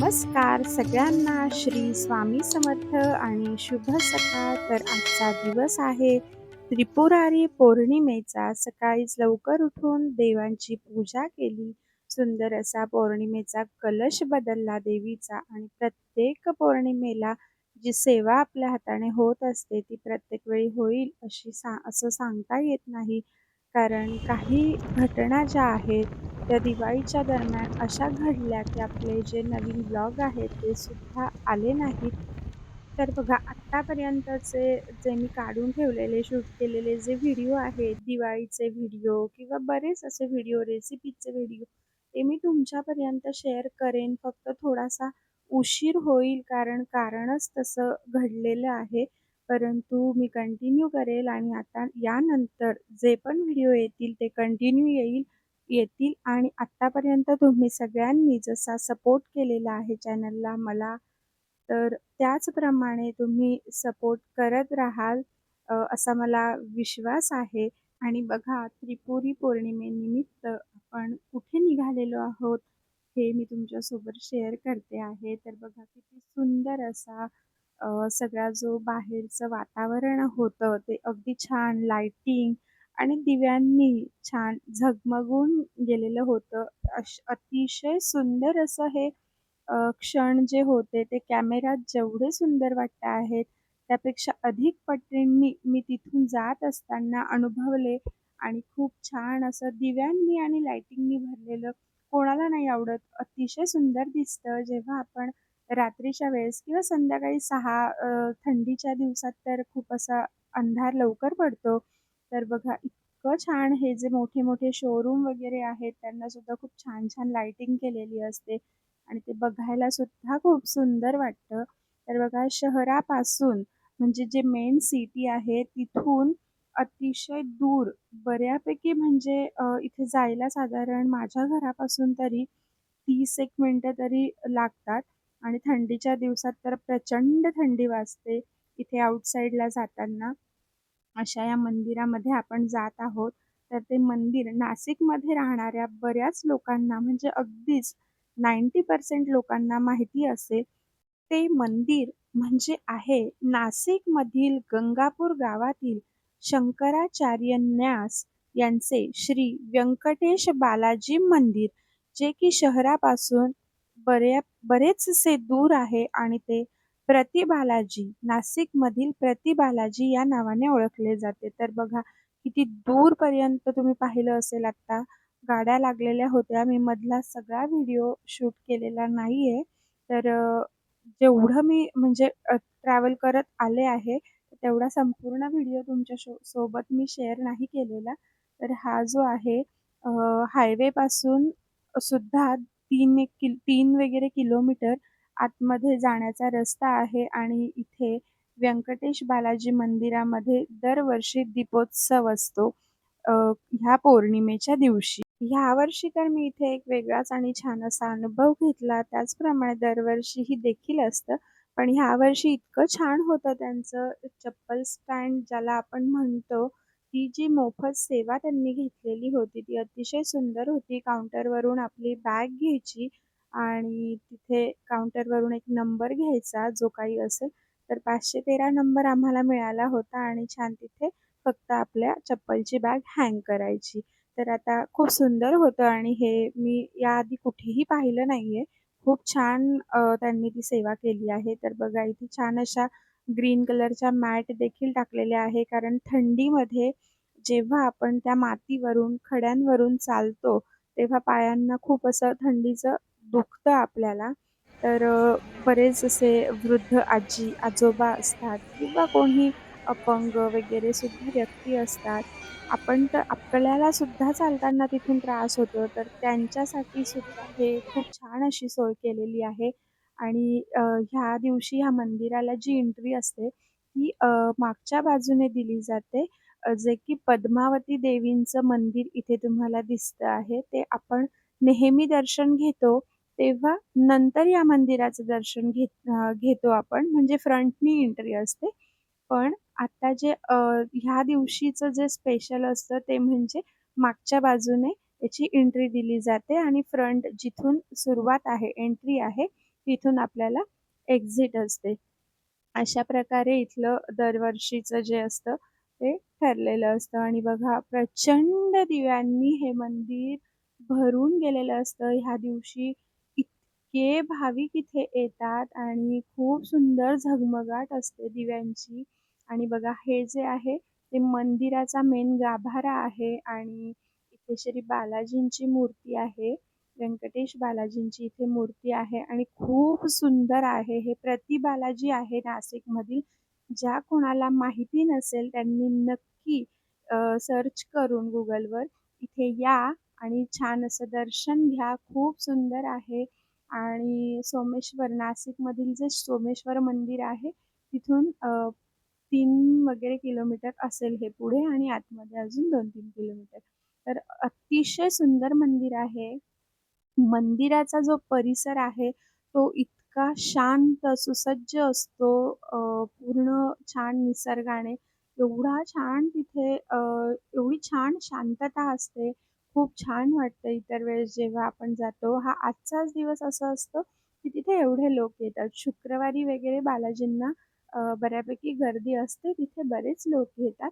नमस्कार. सगळ्यांना श्री स्वामी समर्थ आणि शुभ सकाळ. तर आजचा दिवस आहे त्रिपुरारी पौर्णिमेचा. सकाळीच लवकर उठून देवांची पूजा केली. सुंदर असा पौर्णिमेचा कलश बदलला देवीचा आणि प्रत्येक पौर्णिमेला जी सेवा आपल्या हाताने होत असते ती प्रत्येक वेळी होईल अशी सा असं सांगता येत नाही. कारण काही घटना ज्या आहेत त्या दिवाळीच्या दरम्यान अशा घडल्या की आपले जे नवीन ब्लॉग आहेत ते सुद्धा आले नाहीत. तर बघा आत्तापर्यंतचे जे मी काढून ठेवलेले शूट केलेले जे व्हिडिओ आहेत दिवाळीचे व्हिडिओ किंवा बरेच असे व्हिडिओ रेसिपीचे व्हिडिओ ते मी तुमच्यापर्यंत शेअर करेन. फक्त थोडासा उशीर होईल कारण कारणच तसं घडलेलं आहे. परंतु मी कंटिन्यू करेल आणि आता यानंतर जे पण व्हिडिओ येतील ते कंटिन्यू येईल. येतील. आणि आत्तापर्यंत तुम्ही सगळ्यांनी जसा सपोर्ट केलेला आहे चॅनलला मला तर त्याचप्रमाणे तुम्ही सपोर्ट करत राहाल असा मला विश्वास आहे. आणि बघा त्रिपुरी पौर्णिमेनिमित्त आपण कुठे निघालेलो आहोत हे मी तुमच्यासोबत शेअर करते आहे. तर बघा किती सुंदर असा सगळा जो बाहेरचं वातावरण होतं ते अगदी छान लाईटिंग आणि दिव्यांनी छान झगमगून गेलेलं होतं. अश अतिशय सुंदर असं हे क्षण जे होते ते कॅमेऱ्यात जेवढे सुंदर वाटत आहेत त्यापेक्षा अधिक पटींनी मी तिथून जात असताना अनुभवले आणि खूप छान असं दिव्यांनी आणि लाइटिंगनी भरलेलं कोणाला नाही आवडत अतिशय सुंदर दिसतं. जेव्हा आपण रात्रीच्या वेळेस किंवा संध्याकाळी सहा थंडीच्या दिवसात तर खूप असा अंधार लवकर पडतो. तर बघा इतकं छान हे जे मोठे मोठे शोरूम वगैरे आहेत त्यांना सुद्धा खूप छान छान लाइटिंग केलेली असते आणि ते बघायला सुद्धा खूप सुंदर वाटतं. तर बघा शहरापासून म्हणजे जे मेन सिटी आहे तिथून अतिशय दूर बऱ्यापैकी म्हणजे इथे जायला साधारण माझ्या घरापासून तरी तीस एक मिनटं तरी लागतात आणि थंडीच्या दिवसात तर प्रचंड थंडी वाजते इथे आउटसाईडला जाताना. अशा या मंदिरामध्ये आपण जात आहोत. तर ते मंदिर नाशिकमध्ये राहणाऱ्या बऱ्याच लोकांना म्हणजे अगदीच नाईंटी पर्सेंट लोकांना माहिती असेल ते मंदिर म्हणजे आहे नाशिकमधील गंगापूर गावातील शंकराचार्य न्यास यांचे श्री व्यंकटेश बालाजी मंदिर जे की शहरापासून बऱ्या बरेचसे दूर आहे आणि ते प्रतिबालाजी नाशिकमधील प्रतिबालाजी या नावाने ओळखले जाते. तर बघा किती दूरपर्यंत तुम्ही पाहिलं असेल आत्ता गाड्या लागलेल्या होत्या. मी मधला सगळा व्हिडिओ शूट केलेला नाही आहे तर जेवढं मी म्हणजे ट्रॅव्हल करत आले आहे तेवढा संपूर्ण व्हिडिओ तुमच्या शो सोबत मी शेअर नाही केलेला. तर हा जो आहे हायवेपासून सुद्धा तीन एक किल तीन वगैरे किलोमीटर आतमध्ये जाण्याचा रस्ता आहे आणि इथे व्यंकटेश बालाजी मंदिरामध्ये दरवर्षी दीपोत्सव असतो. ह्या पौर्णिमेच्या दिवशी. ह्या वर्षी तर मी इथे एक वेगळाच आणि छान असा अनुभव घेतला. त्याचप्रमाणे दरवर्षी ही देखील असतं. पण ह्या वर्षी इतकं छान होतं त्यांचं चप्पल स्टँड ज्याला आपण म्हणतो ती जी मोफत सेवा त्यांनी घेतलेली होती ती अतिशय सुंदर होती. काउंटरवरून आपली बॅग घ्यायची आणि तिथे काउंटरवरून एक नंबर घ्यायचा जो काही असेल तर पाचशे तेरा नंबर आम्हाला मिळाला होता आणि छान तिथे फक्त आपल्या चप्पलची बॅग हँग करायची. तर आता खूप सुंदर होतं आणि हे मी याआधी कुठेही पाहिलं नाही आहे खूप छान त्यांनी ती सेवा केली आहे. तर बघा इथे छान अशा ग्रीन कलरच्या मॅट देखील टाकलेल्या आहे. कारण थंडीमध्ये जेव्हा आपण त्या मातीवरून खड्यांवरून चालतो तेव्हा पायांना खूप असं थंडीचं दुखतं आपल्याला तर बरेच असे वृद्ध आजी आजोबा असतात किंवा कोणी अपंग वगैरे सुद्धा व्यक्ती असतात. आपण तर आपल्याला सुद्धा चालताना तिथून त्रास होतो तर त्यांच्यासाठी सुद्धा हे खूप छान अशी सोय केलेली आहे. आणि ह्या दिवशी ह्या मंदिराला जी एंट्री असते ती मागच्या बाजूने दिली जाते. जे की पद्मावती देवींचं मंदिर इथे तुम्हाला दिसतं आहे. ते आपण नेहमी दर्शन घेतो. तेव्हा नंतर या मंदिराचं दर्शन घेत घेतो आपण म्हणजे फ्रंटनी एंट्री असते पण आता जे ह्या दिवशीचं जे स्पेशल असतं ते म्हणजे मागच्या बाजूने त्याची एंट्री दिली जाते आणि फ्रंट जिथून सुरुवात आहे एंट्री आहे तिथून आपल्याला एक्झिट असते. अशा प्रकारे इथलं दरवर्षीचं जे असतं ते ठरलेलं असतं आणि बघा प्रचंड दिव्यांनी हे मंदिर भरून गेलेलं असतं. ह्या दिवशी इतके भाविक इथे येतात आणि खूप सुंदर झगमगाट असते दिव्यांची आणि बघा हे जे आहे ते मंदिराचा मेन गाभारा आहे आणि इथे श्री बालाजींची मूर्ती आहे. व्यंकटेश बालाजींची इथे मूर्ती आहे आणि खूप सुंदर आहे. हे प्रति बालाजी आहे नाशिकमधील. ज्या कोणाला माहिती नसेल त्यांनी नक्की सर्च करून गुगलवर इथे या आणि छान असं दर्शन घ्या. खूप सुंदर आहे आणि सोमेश्वर नाशिकमधील जे सोमेश्वर मंदिर आहे तिथून तीन वगैरे किलोमीटर असेल हे पुढे आणि आतमध्ये अजून दोन तीन किलोमीटर. तर अतिशय सुंदर मंदिर आहे. मंदिराचा जो परिसर आहे तो इतका शांत सुसज्ज असतो पूर्ण छान निसर्गाने. एवढा छान तिथे एवढी छान शांतता असते. खूप छान वाटतं इतर वेळेस जेव्हा आपण जातो. हा आजचाच दिवस असं असतो की तिथे एवढे लोक येतात. शुक्रवारी वगैरे बालाजींना बऱ्यापैकी गर्दी असते. तिथे बरेच लोक येतात.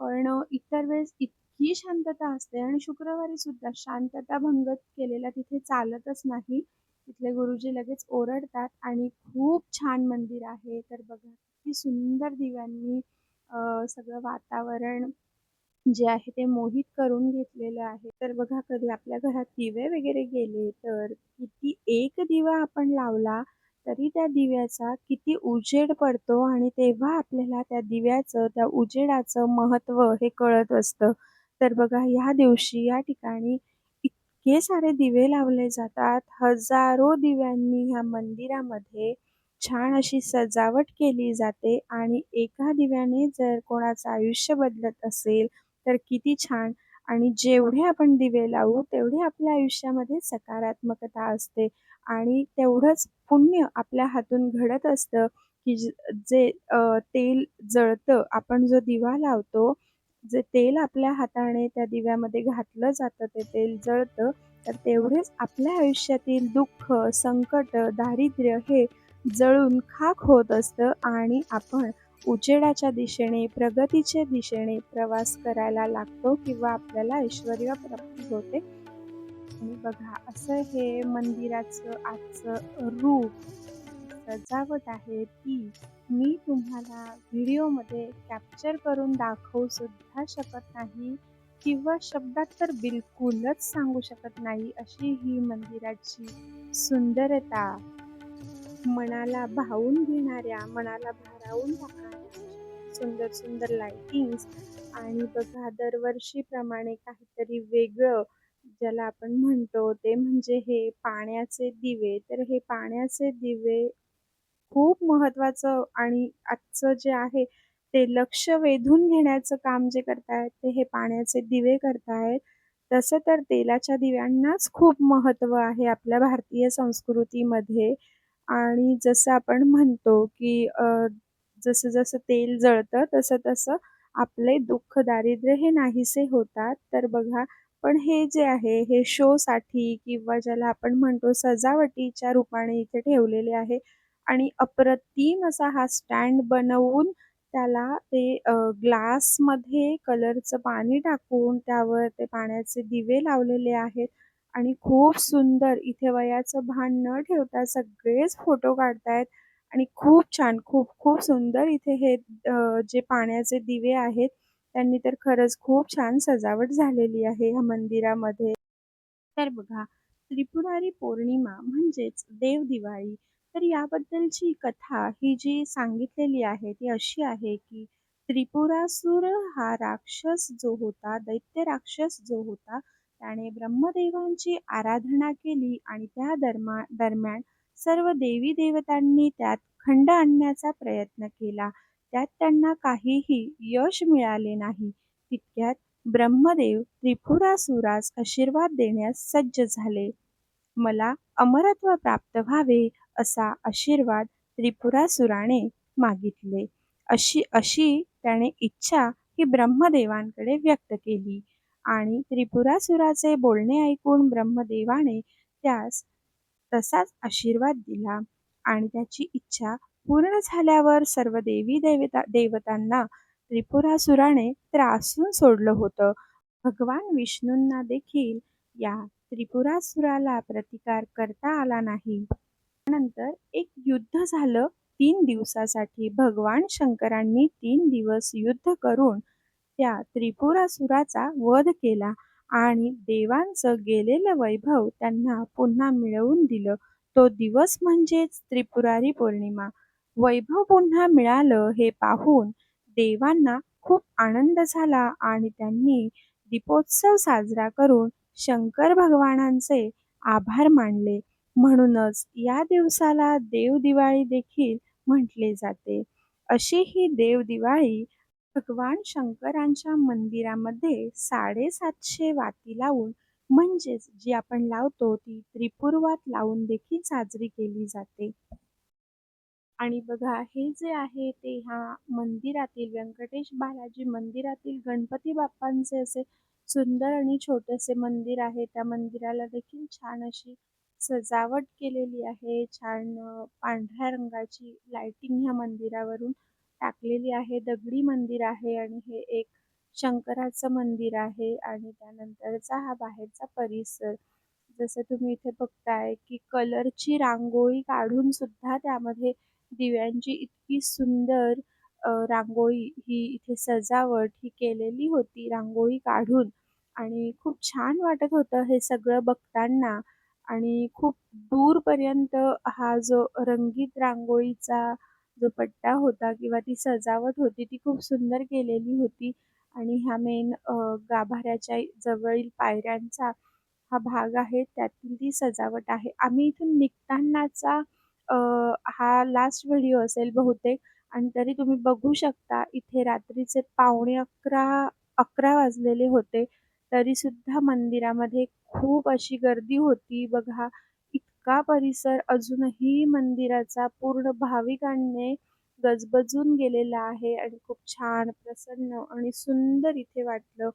पण इतर वेळेस इतकी शांतता असते आणि शुक्रवारी सुद्धा शांतता भंग केलेला तिथे चालतच नाही. तिथले गुरुजी लगेच ओरडतात आणि खूप छान मंदिर आहे. तर बघा किती सुंदर दिव्यांनी सगळं वातावरण जे आहे ते मोहित करून घेतलेलं आहे. तर बघा कधी आपल्या घरात दिवे वगैरे गेले तर किती एक दिवा आपण लावला तरी त्या दिव्याचा किती उजेड पडतो आणि तेव्हा आपल्याला त्या दिव्याचं, त्या उजेडाचं महत्त्व हे कळत असतं. तर बघा ह्या दिवशी या ठिकाणी इतके सारे दिवे लावले जातात. हजारो दिव्यांनी ह्या मंदिरामध्ये छान अशी सजावट केली जाते आणि एका दिव्याने जर कोणाचं आयुष्य बदलत असेल तर किती छान. आणि जेवढे आपण दिवे लावू तेवढे आपल्या आयुष्यामध्ये सकारात्मकता असते. आणि तेवढंच पुण्य आपल्या हातून घडत असतं की जे तेल जळतं आपण जो दिवा लावतो जे तेल आपल्या हाताने त्या दिव्यामध्ये घातलं जातं ते तेल जळतं तर तेवढेच आपल्या आयुष्यातील दुःख संकट दारिद्र्य हे जळून खाक होत असतं आणि आपण उजेडाच्या दिशेने प्रगतीच्या दिशेने प्रवास करायला लागतो किंवा आपल्याला ऐश्वर प्राप्ती होते. आणि बघा असं हे मंदिराचं आजचं रूप सजावट आहे ती मी तुम्हाला व्हिडिओमध्ये कॅप्चर करून दाखवू सुद्धा शकत नाही किंवा शब्दात तर बिलकुलच सांगू शकत नाही अशी ही मंदिराची सुंदरता. मनाला भावून घेणाऱ्या मनाला लावून सुंदर सुंदर लाइटिंग्स आणि बघा दरवर्षीप्रमाणे काहीतरी वेगळं ज्याला आपण म्हणतो ते म्हणजे हे पाण्याचे दिवे. तर हे पाण्याचे दिवे खूप महत्त्वाचं आणि आजचं जे आहे ते लक्ष वेधून घेण्याचं काम जे करतायत ते हे पाण्याचे दिवे करतायत. तसं तर तेलाच्या दिव्यांनाच खूप महत्त्व आहे आपल्या भारतीय संस्कृतीमध्ये. आणि जसं आपण म्हणतो की जसं जसं तेल जळतं तसं तसं आपले दुःख दारिद्र्य हे नाहीसे होतात. तर बघा पण हे जे आहे हे शोसाठी किंवा ज्याला आपण म्हणतो सजावटीच्या रूपाने इथे ठेवलेले आहे आणि अप्रतिम असा हा स्टँड बनवून त्याला ते ग्लासमध्ये कलरचं पाणी टाकून त्यावर ते पाण्याचे दिवे लावलेले आहेत आणि खूप सुंदर इथे वयाचं भान न ठेवता सगळेच फोटो काढतायत. आणि खूप छान खूप खूप सुंदर इथे हे जे पाण्याचे दिवे आहेत त्यांनी तर खरंच खूप छान सजावट झालेली आहे ह्या मंदिरामध्ये. तर बघा त्रिपुरारी पौर्णिमा म्हणजेच देव दिवाळी. तर याबद्दलची कथा ही जी सांगितलेली आहे ती अशी आहे की त्रिपुरासूर हा राक्षस जो होता दैत्य राक्षस जो होता त्याने ब्रह्मदेवांची आराधना केली आणि त्या दरमा दरम्यान सर्व देवी देवतांनी त्यात खंड आणण्याचा प्रयत्न केला. त्यात त्यांना काहीही यश मिळाले नाही. तितक्यात ब्रह्मदेव त्रिपुरासुरास आशीर्वाद देण्यास सज्ज झाले. मला अमरत्व प्राप्त व्हावे असा आशीर्वाद त्रिपुरासुराने मागितले. अशी अशी त्याने इच्छा ही ब्रह्मदेवांकडे व्यक्त केली. आणि त्रिपुरासुराचे बोलणे ऐकून ब्रह्मदेवाने त्यास तसाच आशीर्वाद दिला. आणि त्याची इच्छा पूर्ण झाल्यावर सर्व देवी देवता देवतांना त्रिपुरासुराने त्रासून सोडलं होतं. भगवान विष्णूंना देखील या त्रिपुरासुराला प्रतिकार करता आला नाही. त्यानंतर एक युद्ध झालं. तीन दिवसासाठी भगवान शंकरांनी तीन दिवस युद्ध करून त्या त्रिपुरासुराचा वध केला. आणि देवांचं गेलेलं वैभव त्यांना पुन्हा मिळवून दिलं. तो दिवस म्हणजेच त्रिपुरारी पौर्णिमा. वैभव पुन्हा मिळालं हे पाहून देवांना खूप आनंद झाला आणि त्यांनी दीपोत्सव साजरा करून शंकर भगवानांचे आभार मानले. म्हणूनच या दिवसाला देवदिवाळी देखील म्हटले जाते. अशी ही देवदिवाळी भगवान शंकरांच्या मंदिरामध्ये साडेसातशे वाती लावून म्हणजेच जी आपण लावतो ती त्रिपुरवात लावून देखील साजरी केली जाते. आणि बघा हे जे आहे ते ह्या मंदिरातील व्यंकटेश बालाजी मंदिरातील गणपती बाप्पांचे असे सुंदर आणि छोटेसे मंदिर आहे. त्या मंदिराला देखील छान अशी सजावट केलेली आहे. छान पांढऱ्या रंगाची लाइटिंग ह्या मंदिरावरून टाकलेली आहे. दगडी मंदिर आहे आणि हे एक शंकराचं मंदिर आहे आणि त्यानंतरचा हा बाहेरचा परिसर. जसं तुम्ही इथे बघताय की कलरची रांगोळी काढून सुद्धा त्यामध्ये दिव्यांची इतकी सुंदर रांगोळी ही इथे सजावट ही केलेली होती रांगोळी काढून. आणि खूप छान वाटत होतं हे सगळं बघताना. आणि खूप दूरपर्यंत हा जो रंगीत रांगोळीचा जो पट्टा होता किंवा ती सजावट होती ती खूप सुंदर केलेली होती. आणि ह्या मेन गाभाऱ्याच्या जवळील पायऱ्यांचा हा भाग आहे त्यातील ती सजावट आहे. आम्ही इथून निघतानाचा हा लास्ट व्हिडिओ असेल बहुतेक. आणि तरी तुम्ही बघू शकता इथे रात्रीचे पावणे अकरा अकरा वाजलेले होते. तरीसुद्धा मंदिरामध्ये खूप अशी गर्दी होती. बघा इतका परिसर अजूनही मंदिराचा पूर्ण भाविकांनी गजबजून गेलेला आहे आणि खूप छान प्रसन्न आणि सुंदर इथे वाटलं.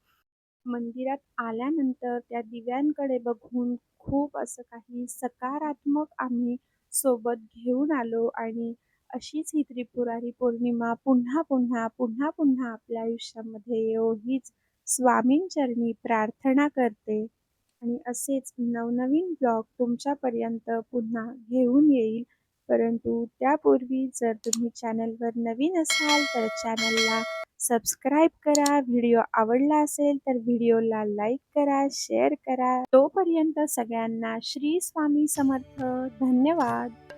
मंदिरात आल्यानंतर त्या दिव्यांकडे बघून खूप असं काही सकारात्मक आम्ही सोबत घेऊन आलो आणि अशीच ही त्रिपुरारी पौर्णिमा पुन्हा पुन्हा पुन्हा पुन्हा आपल्या आयुष्यामध्ये येऊ हीच स्वामींचरणी प्रार्थना करते. आणि असेच नवनवीन ब्लॉग तुमच्यापर्यंत पुन्हा घेऊन येईल. परंतु त्यापूर्वी जर तुम्ही चॅनलवर नवीन असाल तर चॅनलला सबस्क्राईब करा. व्हिडिओ आवडला असेल तर व्हिडिओला लाईक करा शेअर करा. तोपर्यंत सगळ्यांना श्री स्वामी समर्थ. धन्यवाद.